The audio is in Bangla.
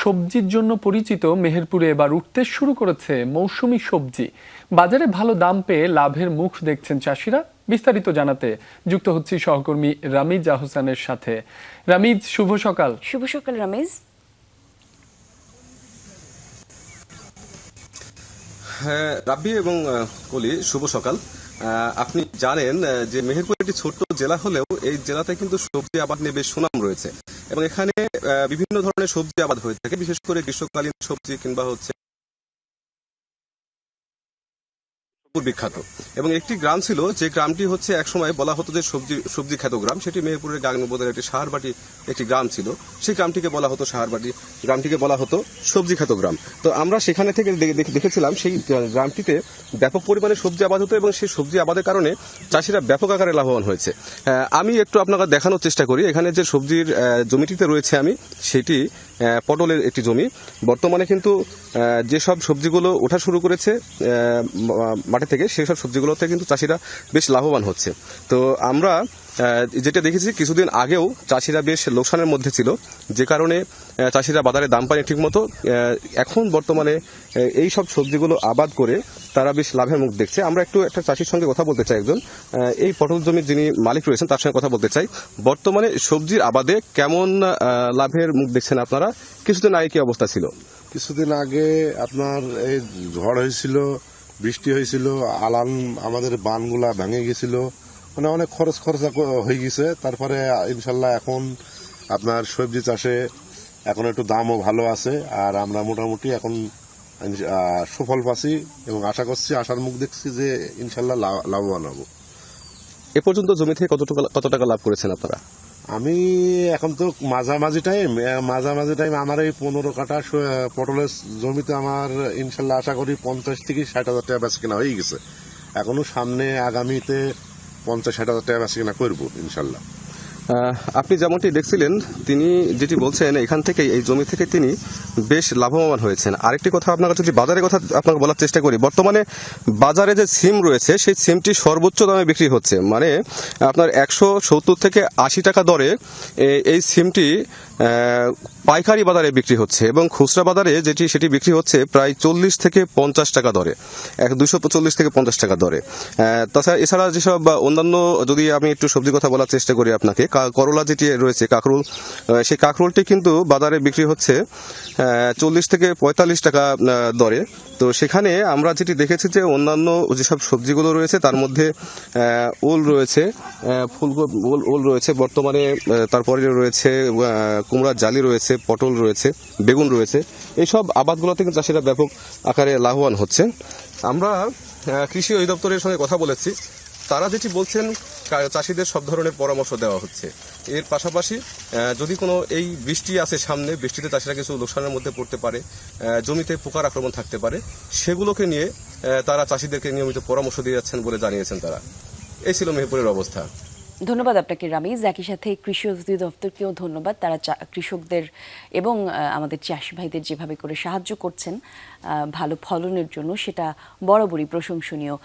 সবজির জন্য পরিচিত মেহেরপুরে এবার উঠতে শুরু করেছে মৌসুমী সবজি। বাজারে ভালো দাম পেয়ে লাভের মুখ দেখছেন চাষিরা। বিস্তারিত জানাতে যুক্ত হচ্ছি সহকর্মী রামিজ আহসানের সাথে। রামিজ শুভ সকাল। শুভ সকাল রমেশ হ্যাঁ রাব্বি এবং কলি শুভ সকাল। আপনি জানেন যে মেহেরপুর একটি ছোট্ট জেলা হলেও এই জেলাতে কিন্তু সবজি আবাদ নিয়ে বেশ সুনাম রয়েছে। এবং এখানে বিভিন্ন ধরনের সবজি আবাদ হয়ে থাকে, বিশেষ করে গ্রীষ্মকালীন সবজি কিংবা হচ্ছে বিখ্যাত। এবং একটি গ্রাম ছিল, যে গ্রামটি হচ্ছে একসময় বলা হতো যে সবজি সবজি খ্যাত গ্রাম। সেটি মেহেরপুরের গাংনবোধের একটি সাহারবাটি একটি গ্রাম ছিল। সেই গ্রামটিকে বলা হতো সাহারবাটি গ্রামটিকে বলা হতো সবজি খ্যাত গ্রাম। তো আমরা সেখানে থেকে দেখে- দেখে- দেখেছিলাম সেই গ্রামটিতে ব্যাপক পরিমাণে সবজি আবাদ হতো এবং সেই সবজি আবাদের কারণে চাষিরা ব্যাপক আকারে লাভবান হয়েছে। আমি একটু আপনাকে দেখানোর চেষ্টা করি। এখানে যে সবজির জমিটিতে রয়েছে আমি, সেটি পটলের একটি জমি। বর্তমানে কিন্তু যেসব সবজিগুলো ওঠা শুরু করেছে মাটি থেকে মাঠে থেকে, সেসব সবজিগুলোতে কিন্তু চাষিরা বেশ লাভবান হচ্ছে। তো আমরা যেটা দেখেছি, কিছুদিন আগেও চাষিরা বেশ লোকসানের মধ্যে ছিল। যে কারণে চাষিরা বাজারে দাম পায়নি ঠিকমতো। এখন বর্তমানে এই সব সবজিগুলো আবাদ করে তারা বেশ লাভের মুখ দেখছে। আমরা একটু একটা চাষির সঙ্গে কথা বলতে চাই একজন। এই পটল জমির যিনি মালিক রয়েছেন, তার সঙ্গে কথা বলতে চাই। বর্তমানে সবজির আবাদে কেমন লাভের মুখ দেখছেন আপনারা? কিছুদিন আগে কি অবস্থা ছিল? কিছুদিন আগে আপনার এই ঝড় হয়েছিল, বৃষ্টি হয়েছিল আলান আমাদের বানগুলা ভেঙে গেছিল। মানে অনেক খরচ খরচা হয়ে গেছে। তারপরে ইনশাল্লাহ এখন আপনার সবজি চাষে এখন একটু দামও ভালো আছে। আর আমরা মোটামুটি এখন সুফল পাচ্ছি এবং আশা করছি আশার মুখ দেখছি যে ইনশাল্লাহ লাভ- লাভবান হব। এ পর্যন্ত জমি থেকে কত টাকা কত টাকা লাভ করেছেন আপনারা? আমি এখন তো মাঝামাঝি টাইম মাঝামাঝি টাইম আমার এই পনেরো কাঠা পটলের জমিতে আমার ইনশাল্লাহ আশা করি পঞ্চাশ থেকে ষাট হাজার টাকা বেচা কেনা হয়ে গেছে। এখনও সামনে আগামীতে পঞ্চাশ ষাট হাজার টাকা বেচা কিনা করব ইনশাল্লাহ। আপনি যেমনটি দেখছিলেন, তিনি যেটি বলছেন, এখান থেকে এই জমি থেকে তিনি বেশ লাভবান হয়েছেন। আরেকটি কথা আপনাকে যদি বাজারের কথা আপনাকে বলার চেষ্টা করি, বর্তমানে বাজারে যে সিম রয়েছে, সেই সিমটি সর্বোচ্চ দামে বিক্রি হচ্ছে। মানে আপনার একশো সত্তর থেকে আশি টাকা দরে এই সিমটি পাইকারি বাজারে বিক্রি হচ্ছে এবং খুচরা বাজারে যেটি, সেটি বিক্রি হচ্ছে প্রায় চল্লিশ থেকে পঞ্চাশ টাকা দরে। এক, দুশো চল্লিশ থেকে পঞ্চাশ টাকা দরে। তাছাড়া, এছাড়া যেসব অন্যান্য যদি আমি একটু সবজি কথা বলার চেষ্টা করি আপনাকে করলা যেটি রয়েছে, কাঁকরোল সেই কাঁকরোলটি কিন্তু বাজারে বিক্রি হচ্ছে চল্লিশ থেকে পঁয়তাল্লিশ টাকা দরে। তো সেখানে আমরা যেটি দেখেছি যে অন্যান্য যেসব সবজিগুলো রয়েছে, তার মধ্যে ওল রয়েছে ফুলকপি ওল ওল রয়েছে, বর্তমানে তারপরে রয়েছে কুমড়ার জালি রয়েছে, পটল রয়েছে, বেগুন রয়েছে। এইসব আবাদগুলোতে কিন্তু চাষিরা ব্যাপক আকারে লাভবান হচ্ছে আমরা কৃষি অধিদপ্তরের সঙ্গে কথা বলেছি। তারা যেটি বলছেন চাষিদের সব ধরনের পরামর্শ দেওয়া হচ্ছে। এর পাশাপাশি যদি কোনো এই বৃষ্টি আসে সামনে, বৃষ্টিতে চাষিরা কিছু লোকসানের মধ্যে পড়তে পারে জমিতে পোকার আক্রমণ থাকতে পারে, সেগুলোকে নিয়ে তারা চাষিদেরকে নিয়মিত পরামর্শ দিয়ে যাচ্ছেন বলে জানিয়েছেন তারা। এই ছিল মেহেরপুরের অবস্থা। ধন্যবাদ আপনাকে, রামিজ। একই সাথে কৃষি অধিদপ্তরকেও ধন্যবাদ। তারা কৃষকদের এবং আমাদের চাষি ভাইদের যেভাবে করে সাহায্য করছেন ভালো ফলনের জন্য, সেটা বরাবরই প্রশংসনীয়।